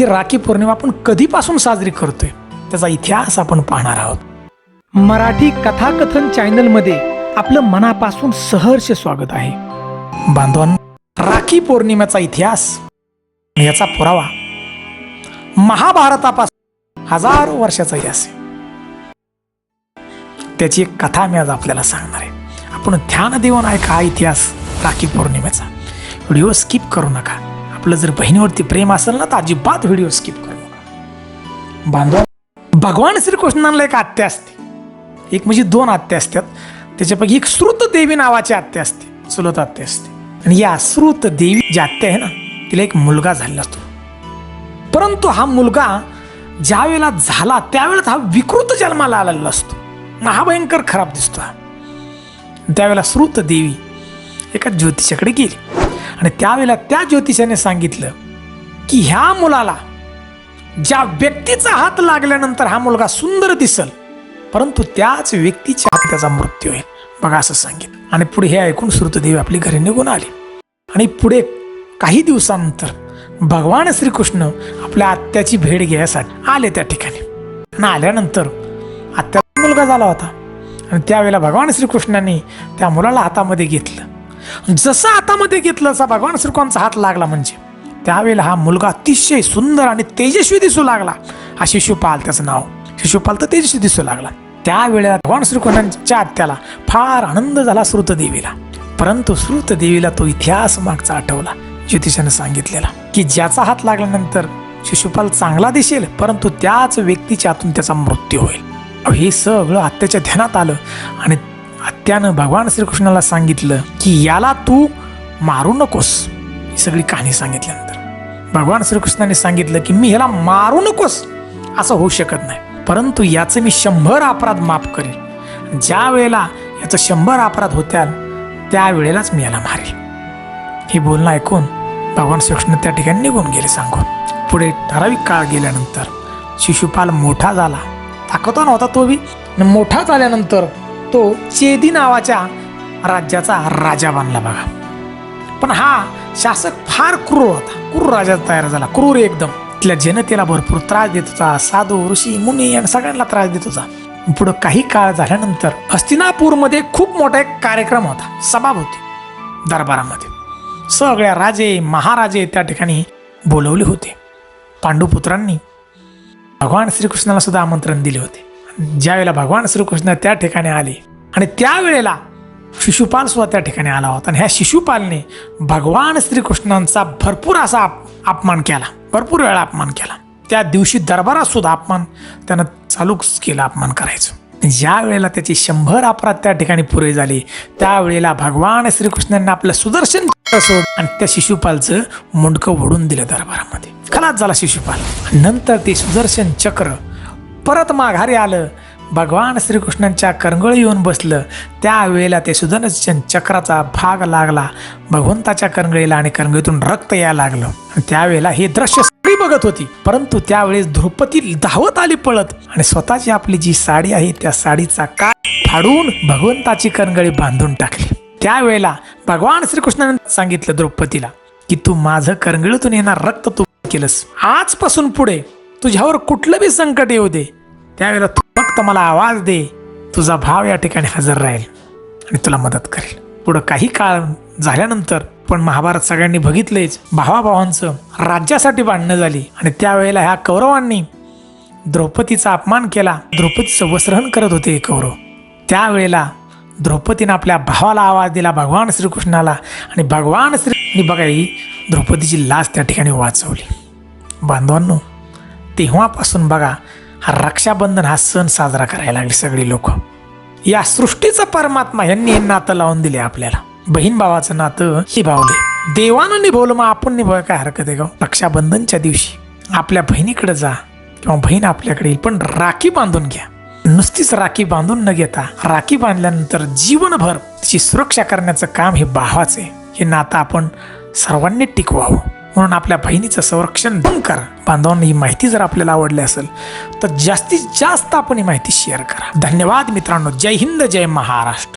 ही राखी पौर्णिमा आपण कधीपासून साजरी करतोय? त्याचा इतिहास आपण पाहणार आहोत. मराठी कथाकथन चॅनलमध्ये आपलं मनापासून सहर्ष स्वागत आहे. बांधवां राखी पौर्णिमेचा इतिहास याचा पुरावा महाभारतापासून हजारो वर्षाचा इतिहास आहे. त्याची एक कथा मी आज आपल्याला सांगणार आहे. आपण ध्यान देऊन ऐका हा इतिहास राखी पौर्णिमेचा. व्हिडिओ स्किप करू नका. आपलं जर बहिणीवरती प्रेम असेल ना तर अजिबात व्हिडिओ स्किप करू बांधव भगवान श्रीकृष्णांना एक आत्या असते. एक म्हणजे दोन आत्या असतात. त्याच्यापैकी एक श्रुत देवी नावाची आत्या असते चुलत आत्या असते. आणि या श्रुत देवी जी आत्या आहे ना तिला एक मुलगा झालेला असतो. परंतु हा मुलगा ज्या वेळेला झाला त्यावेळेस हा विकृत जन्माला आलेला असतो. महाभयंकर खराब दिसतो हा. त्यावेळेला श्रुत देवी एका ज्योतिषाकडे गेली. आणि त्यावेळेला त्या ज्योतिषाने सांगितलं की ह्या मुलाला ज्या व्यक्तीचा हात लागल्यानंतर हा मुलगा सुंदर दिसल परंतु त्याच व्यक्तीच्या हात त्याचा मृत्यू होईल बघा असं सांगितलं. आणि पुढे हे ऐकून श्रुतदेवी आपली घरी निघून आली. आणि पुढे काही दिवसानंतर भगवान श्रीकृष्ण आपल्या आत्याची भेट घ्यायसाठी आले त्या ठिकाणी. आणि आल्यानंतर आत्याचा मुलगा झाला होता. आणि त्यावेळेला भगवान श्रीकृष्णाने त्या मुलाला हातामध्ये घेतलं. जसं हातामध्ये घेतलं असा भगवान श्रीकोमचा हात लागला म्हणजे. त्यावेळेला हा मुलगा अतिशय सुंदर आणि तेजस्वी दिसू लागला. हा शिशुपाल त्याचं नाव. शिशुपाल तर तेजस्वी दिसू लागला. त्यावेळेला भगवान श्रीकृष्णांच्या आत्याला फार आनंद झाला श्रुतदेवीला. परंतु श्रुतदेवीला तो इतिहास मागचा आठवला. ज्योतिषाने सांगितलेला की ज्याचा हात लागल्यानंतर शिशुपाल चांगला दिसेल परंतु त्याच व्यक्तीच्या हातून त्याचा मृत्यू होईल. हे सगळं आत्याच्या ध्यानात आलं आणि आत्यानं भगवान श्रीकृष्णाला सांगितलं की याला तू मारू नकोस. ही सगळी कहाणी सांगितल्यानंतर. भगवान श्रीकृष्णाने सांगितलं की मी ह्याला मारू नकोस असं होऊ शकत नाही. परंतु याचं मी शंभर अपराध माफ करेल ज्या वेळेला याचं शंभर अपराध होत्याल त्यावेळेलाच मी याला मारेल हे बोलणं ऐकून भगवान श्रीकृष्ण त्या ठिकाणी निघून गेले सांगून. पुढे ठराविक काळ गेल्यानंतर शिशुपाल मोठा झाला. ताकदवान नव्हता तो बी. मोठा झाल्यानंतर तो चेदी नावाच्या राज्याचा राजा बनला बघा. पण हा शासक फार क्रूर होता. क्रूर राजा तयार झाला. क्रूर एकदम. तिथल्या जनतेला भरपूर त्रास देत होता. साधू ऋषी मुनी आणि सगळ्यांना त्रास देत होता. पुढं काही काळ झाल्यानंतर हस्तिनापूरमध्ये खूप मोठा एक कार्यक्रम होता. सभा होती दरबारामध्ये. सगळ्या राजे महाराजे त्या ठिकाणी बोलवले होते. पांडुपुत्रांनी भगवान श्रीकृष्णाला सुद्धा आमंत्रण दिले होते. ज्यावेळेला भगवान श्रीकृष्ण त्या ठिकाणी आले आणि त्यावेळेला शिशुपाल सुद्धा त्या ठिकाणी आला होता. आणि ह्या शिशुपालने भगवान श्रीकृष्णांचा भरपूर असा अपमान केला. भरपूर वेळा अपमान केला. त्या दिवशी दरबारात सुद्धा अपमान त्यानं चालूच केला अपमान करायचं. ज्या वेळेला त्याची शंभर अपराध त्या ठिकाणी पुरे झाले त्यावेळेला भगवान श्रीकृष्णांनी आपलं सुदर्शन सोड आणि त्या शिशुपालचं मुंडकं ओढून दिलं दरबारामध्ये. खलास झाला शिशुपाल. नंतर ते सुदर्शन चक्र परत माघारी आलं. भगवान श्रीकृष्णांच्या करंगळ येऊन बसलं. त्यावेळेला ते सुदर्शन चक्राचा भाग लागला. भगवंताच्या करंगळीला आणि करंगळीतून रक्त यायला लागलं. आणि त्यावेळेला हे दृश्य सगळी बघत होती. परंतु त्यावेळेस द्रौपदी धावत आली पळत. आणि स्वतःची आपली जी साडी आहे त्या साडीचा काय फाडून भगवंताची करंगळी बांधून टाकली. त्यावेळेला भगवान श्रीकृष्णाने सांगितलं द्रौपदीला की तू माझं करंगळीतून येणार रक्त तू केलंस. आजपासून पुढे तुझ्यावर कुठलं बी संकट येऊ दे. त्यावेळेला तू फक्त मला आवाज दे. तुझा भाव या ठिकाणी हजर राहील आणि तुला मदत करेल. पुढं काही काळ झाल्यानंतर पण महाभारत सगळ्यांनी बघितलेच भावाभावांचं राज्यासाठी भांडणं झाली आणि त्यावेळेला ह्या कौरवांनी द्रौपदीचा अपमान केला. द्रौपदीचं वस्त्रहन करत होते कौरव. त्यावेळेला द्रौपदीनं आपल्या भावाला आवाज दिला भगवान श्रीकृष्णाला आणि भगवान श्री बघा ही द्रौपदीची लाच त्या ठिकाणी वाचवली. बांधवांनो तेव्हापासून बघा हा रक्षाबंधन हा सण साजरा करायला लागले सगळी लोक. या सृष्टीचा परमात्मा यांनी हे नातं लावून दिले आपल्याला. बहीण भावाचं नातं निभावले देवानं निभवलं मग आपण निभाव काय हरकत आहे का रक्षाबंधनच्या दिवशी आपल्या बहिणीकडे जा किंवा बहीण आपल्याकडे येईल पण राखी बांधून घ्या. नुसतीच राखी बांधून न घेता राखी बांधल्यानंतर जीवनभर तिची सुरक्षा करण्याचं काम हे भावाचं आहे. हे नातं आपण सर्वांनी टिकवावं. म्हणून आपल्या बहिणीचं संरक्षण पण करा. बांधवांना ही माहिती जर आपल्याला आवडली असेल तर जास्तीत जास्त आपण ही माहिती शेअर करा. धन्यवाद मित्रांनो. जय हिंद जय महाराष्ट्र.